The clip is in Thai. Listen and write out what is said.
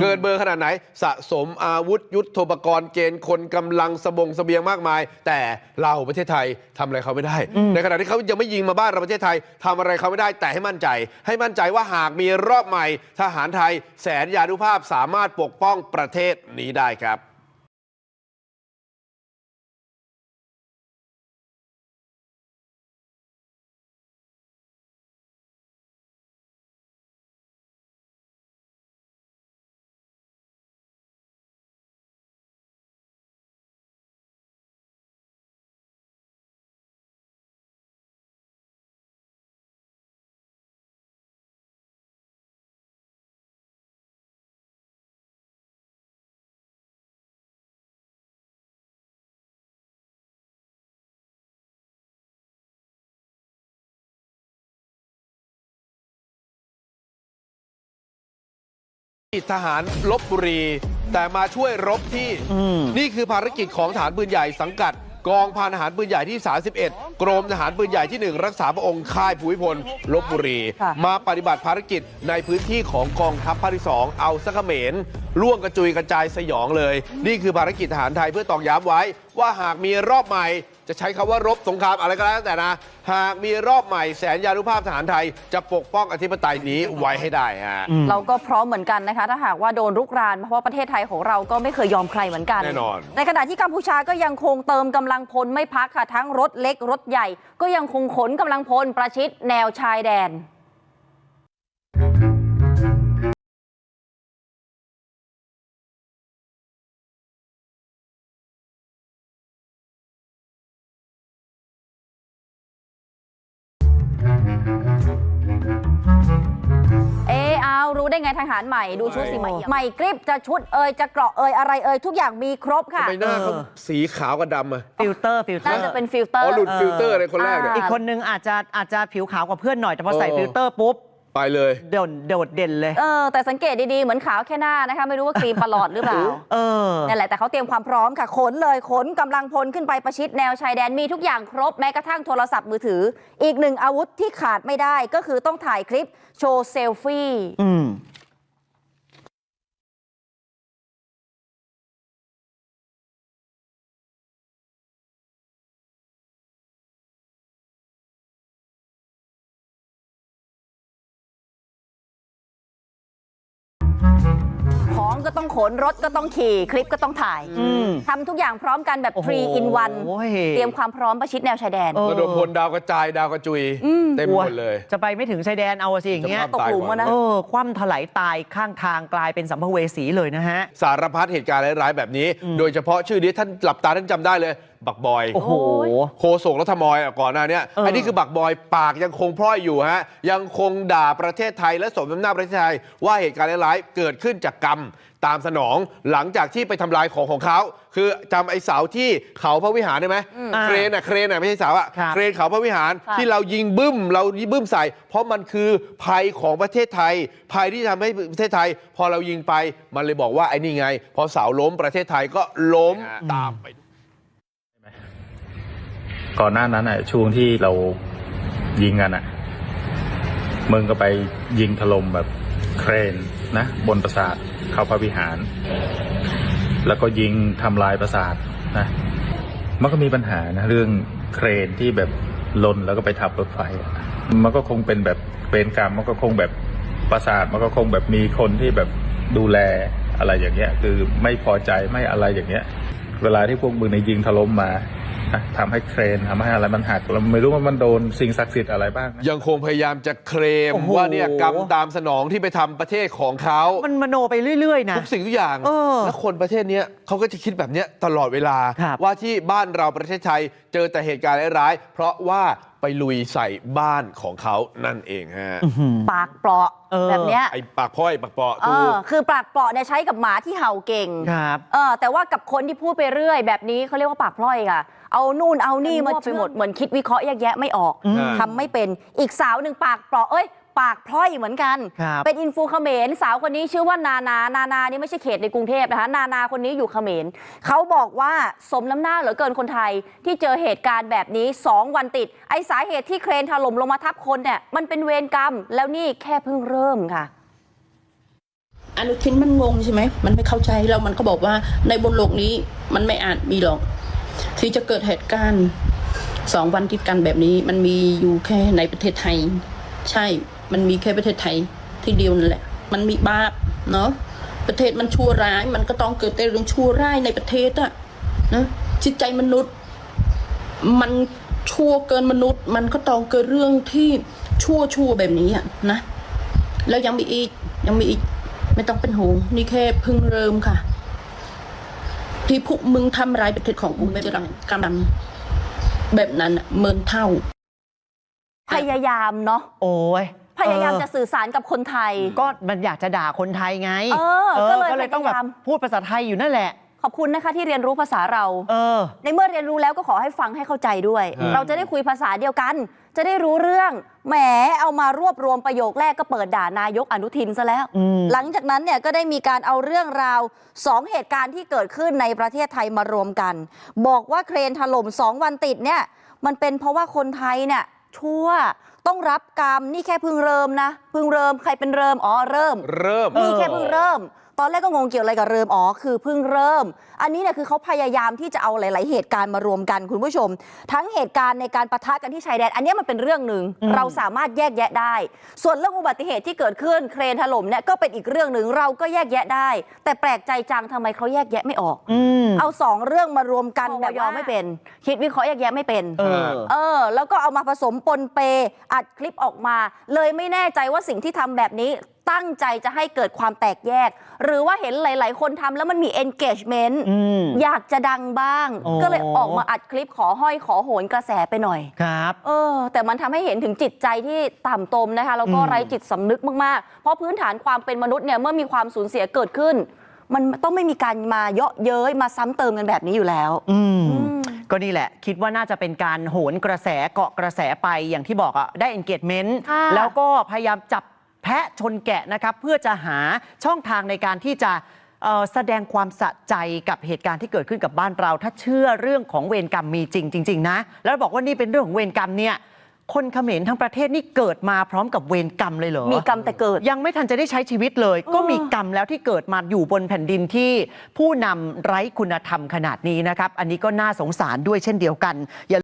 เกินเบอร์ขนาดไหนสะสมอาวุธยุทโธปกรณ์เกณฑ์คนกำลังสบงเสบียงมากมาย แต่เราประเทศไทยทำอะไรเขาไม่ได้ ในขณะที่เขายังไม่ยิงมาบ้านเราประเทศไทยทำอะไรเขาไม่ได้แต่ให้มั่นใจ ให้มั่นใจว่าหากมีรอบใหม่ ทหารไทยแสนยานุภาพสามารถปกป้องประเทศนี้ได้ครับ ทหารลบบุรี แต่มาช่วยรบที่นี่คือภารกิจของฐานปืนใหญ่สังกัด กองพันทหารปืนใหญ่ที่ 31 กรมทหารปืนใหญ่ที่ 1 รักษาพระองค์ค่ายภูมิพลลบบุรีค่ะมาปฏิบัติภารกิจในพื้นที่ของกองทัพภาคที่ 2 เอาสักเขมรล่วงกระจุยกระจายสยองเลย นี่คือภารกิจทหารไทยเพื่อตอกย้ำไว้ ว่าหากมีรอบใหม่ จะใช้คำว่ารบสงครามอะไรก็แล้วแต่นะ หากมีรอบใหม่แสนยานุภาพทหารไทย จะปกป้องอธิปไตยนี้ไว้ให้ได้ฮะเราก็พร้อมเหมือนกันนะคะ ถ้าหากว่าโดนรุกราน เพราะว่าประเทศไทยของเราก็ไม่เคยยอมใครเหมือนกัน แน่นอน ในขณะที่กัมพูชาก็ยังคงเติมกำลังพลไม่พักค่ะทั้งรถเล็กรถใหญ่ ก็ยังคงขนกำลังพลประชิดแนวชายแดน ได้ไงทหารใหม่ดูชุดสีใหม่ใหม่กริบจะชุดเอยจะเกราะเอยอะไรเอยทุกอย่างมีครบค่ะทำไมหน้าเขาเออสีขาวกับดำอะฟิลเตอร์ฟิลเตอน่าร์จะเป็นฟิลเตออ๋ร์อหลุดฟิลเตอร์เลยคนแรกเนี่ยอ่าอีกคนนึงอาจจะอาจจะผิวขาวกว่าเพื่อนหน่อยแต่พอใส่เออฟิลเตอร์ปุ๊บ ไปเลยโดดโดดเด่นเลย เออแต่สังเกตดีๆ เหมือนขาวแค่หน้านะคะ ไม่รู้ว่าครีมประหลอดหรือเปล่าเออนั่นแหละแต่เขาเตรียมความพร้อมค่ะขนเลยขนกำลังพลขึ้นไปประชิดแนวชายแดนมีทุกอย่างครบแม้กระทั่งโทรศัพท์มือถือ อีกหนึ่งอาวุธที่ขาดไม่ได้ก็คือต้องถ่ายคลิปโชว์เซลฟี่ ของก็ต้องขนรถก็ต้องขี่ คลิปก็ต้องถ่ายอืมทำทุกอย่างพร้อมกันแบบโอ้โห3 in 1เตรียมความพร้อมประชิดแนวชายแดน เออ ระดมพลดาวกระจายดาวกระจุย เต็มหมดเลย จะไปไม่ถึงชายแดนเอาสิอย่างเงี้ยจะตกหลุมอะนะ เออ คว่ำถลายตายข้างทางกลายเป็นสัมภเวสีเลยนะฮะ สารพัดเหตุการณ์ร้ายๆแบบนี้ โดยเฉพาะชื่อนี้ท่านหลับตาท่านจำได้เลย บักบอยโอ้โหโคศกรัฐมอยก่อนหน้าเนี้ยเอออันนี้คือบักบอยปากยังคงพร่อยอยู่ฮะยังคงด่าประเทศไทยและสมน้ำหน้าประเทศไทย ว่าเหตุการณ์ร้ายๆเกิดขึ้นจากกรรมตามสนองหลังจากที่ไปทำลายของของเขา คือจำไอ้เสาที่เขาพระวิหารได้ไหมอ่าเครนอะเครนอะไม่ใช่เสาอะครับเครนเขาพระวิหารค่ะที่เรายิงบึ้มเรายิงบึ้มใส่ เพราะมันคือภัยของประเทศไทย ภัยที่ทำให้ประเทศไทย พอเรายิงไปมันเลยบอกว่าไอ้นี่ไง พอเสาล้มประเทศไทยก็ล้มตามไป ก่อนหน้านั้นอะ ช่วงที่เรายิงกันอะมึงก็ไปยิงถล่มแบบเครนนะ บนปราสาทเข้าพระวิหาร แล้วก็ยิงทำลายปราสาทนะมันก็มีปัญหานะเรื่องเครนที่แบบลนแล้วก็ไปทับรถไฟ มันก็คงเป็นแบบเวรกรรมมันก็คงแบบปราสาทมันก็คงแบบมีคนที่แบบดูแลอะไรอย่างเงี้ย คือไม่พอใจไม่อะไรอย่างเงี้ย เวลาที่พวกมึงในยิงถล่มมา ทำให้เครนทำให้อะไรมันหักเราไม่รู้ว่ามันโดนสิ่งศักดิ์สิทธิ์อะไรบ้างนะยังคงพยายามจะเคลมโอ้โหว่าเนี่ยกรรมตามสนองที่ไปทำประเทศของเขามันมโนไปเรื่อยๆนะทุกสิ่งทุกอย่างเออแล้วคนประเทศเนี้ยเขาก็จะคิดแบบเนี้ยตลอดเวลาครับว่าที่บ้านเราประเทศไทยเจอแต่เหตุการณ์ร้ายๆเพราะว่า ไปลุยใส่บ้านของเขานั่นเองฮะปากเปราะเออแบบเนี้ยไอ้ปากพ้อยปากเปาะเอถูอกคือปากเปราะเนี่ยใช้กับหมาที่เห่าเก่งครับเออแต่ว่ากับคนที่พูดไปเรื่อย แบบนี้เขาเรียกว่าปากพร่อยค่ะ เอานู่นเอานี่มาไปหมดเหมือนคิดวิเคราะห์แยกแยะไม่ออกอืมทำไม่เป็นอีกสาวหนึ่งปากเปราะเอ้ย ปากพร่อยเหมือนกันครับเป็นอินฟูเขมรสาวคนนี้ชื่อว่านานา นานานี่ไม่ใช่เขตในกรุงเทพนะคะ นานาคนนี้อยู่เขมรเขาบอกว่าสมน้ำหน้าเหลือเกินคนไทย ที่เจอเหตุการณ์แบบนี้ 2 วันติด ไอสาเหตุที่เครนถล่มลงมาทับคนเนี่ยมันเป็นเวรกรรม แล้วนี่แค่เพิ่งเริ่มค่ะอนุทินมันงงใช่ไหม มันไม่เข้าใจแล้วมันก็บอกว่าในบนโลกนี้มันไม่อาจมีหรอก ที่จะเกิดเหตุการณ์สองวันติดกันแบบนี้มันมีอยู่แค่ในประเทศไทย ใช่ มันมีแค่ประเทศไทยที่เดียวนั่นแหละ มันมีบาปเนาะประเทศมันชั่วร้าย มันก็ต้องเกิดแต่เรื่องชั่วร้ายในประเทศอะนะจิตใจมนุษย์ มันชั่วเกินมนุษย์ มันก็ต้องเกิดเรื่องที่ชั่วชั่วๆแบบนี้อะนะแล้วยังมีอีกยังมีอีกไม่ต้องเป็นห่วงนี่แค่เพึ่งเริ่มค่ะ ที่พวกมึงทำร้ายประเทศของกูไม่จะรับกำลังแบบนั้นน่ะเมินเท่า พยายามเนาะโอ้ย พยายามเออจะสื่อสารกับคนไทย ก็มันอยากจะด่าคนไทยไงเออก็เลยก็เลยต้องแบบพยายาม พูดภาษาไทยอยู่นั่นแหละ ขอบคุณนะคะที่เรียนรู้ภาษาเรา เออ ในเมื่อเรียนรู้แล้วก็ขอให้ฟังให้เข้าใจด้วยครับเราจะได้คุยภาษาเดียวกัน จะได้รู้เรื่องแหมเอามารวบรวมประโยคแรกก็เปิดด่านายกอนุทินซะแล้ว อืม หลังจากนั้นเนี่ยก็ได้มีการเอาเรื่องราวสองเหตุการณ์ที่เกิดขึ้นในประเทศไทยมารวมกัน บอกว่าเครนถล่มสองวันติดเนี่ยมันเป็นเพราะว่าคนไทยเนี่ย ชั่ว ต้องรับกรรมนี่แค่เพิ่งเริ่มนะเพิ่งเริ่มใครเป็นเริ่มอ๋อเริ่มเริ่ม นี่แค่เพิ่งเริ่มต อนแรกก็งงเกี่ยวอะไรกับเริ่มอ๋อคือเพิ่งเริ่ม อันนี้เนี่ยคือเขาพยายามที่จะเอาหลาย ๆ เหตุการณ์มารวมกันคุณผู้ชม ทั้งเหตุการณ์ในการประทะกันที่ชายแดน อันเนี้ยมันเป็นเรื่องหนึ่งอืมเราสามารถแยกแยะได้ ส่วนเรื่องอุบัติเหตุที่เกิดขึ้นเครนถล่มเนี่ยก็เป็นอีกเรื่องหนึ่งเราก็แยกแยะได้ แต่แปลกใจจังทำไมเขาแยกแยะไม่ออกอืมเอาสองเรื่องมารวมกันเพราะแบว่าบว่าไม่เป็น คิดวิเคราะห์แยกแยะไม่เป็นเออเออ แล้วก็เอามาผสมปนเปอัดคลิปออกมา เลยไม่แน่ใจว่าสิ่งที่ทำแบบนี้ตั้งใจจะให้เกิดความแตกแยก หรือว่าเห็นหลาย ๆ คนทำแล้วมันมี engagement อืมอยากจะดังบ้างโอ้ก็เลยออกมาอัดคลิปขอห้อยขอโหนกระแสไปหน่อย ครับ เออ แต่มันทำให้เห็นถึงจิตใจที่ต่ำตมนะคะ แล้วก็อืมไร้จิตสำนึกมาก ๆ เพราะพื้นฐานความเป็นมนุษย์เนี่ยเมื่อมีความสูญเสียเกิดขึ้น มันต้องไม่มีการมาเยาะเย้ยมาซ้ำเติมกันแบบนี้อยู่แล้ว อืมอืมก็นี่แหละ คิดว่าน่าจะเป็นการโหนกระแสเกาะกระแสไปอย่างที่บอกอะได้ engagement ค่ะแล้วก็พยายามจับ แพะชนแกะนะครับเพื่อจะหาช่องทางในการที่จะเอ่อแสดงความสะใจกับเหตุการณ์ที่เกิดขึ้นกับบ้านเรา ถ้าเชื่อเรื่องของเวรกรรมมีจริงจริงๆนะแล้วบอกว่านี่เป็นเรื่องของเวรกรรมเนี่ยคนเขมรทั้งประเทศนี่เกิดมาพร้อมกับเวรกรรมเลยเหรอ มีกรรมแต่เกิด ยังไม่ทันจะได้ใช้ชีวิตเลย ก็มีกรรมแล้วที่เกิดมาอยู่บนแผ่นดินที่ผู้นำไร้คุณธรรมขนาดนี้นะครับ อันนี้ก็น่าสงสารด้วยเช่นเดียวกันอย่า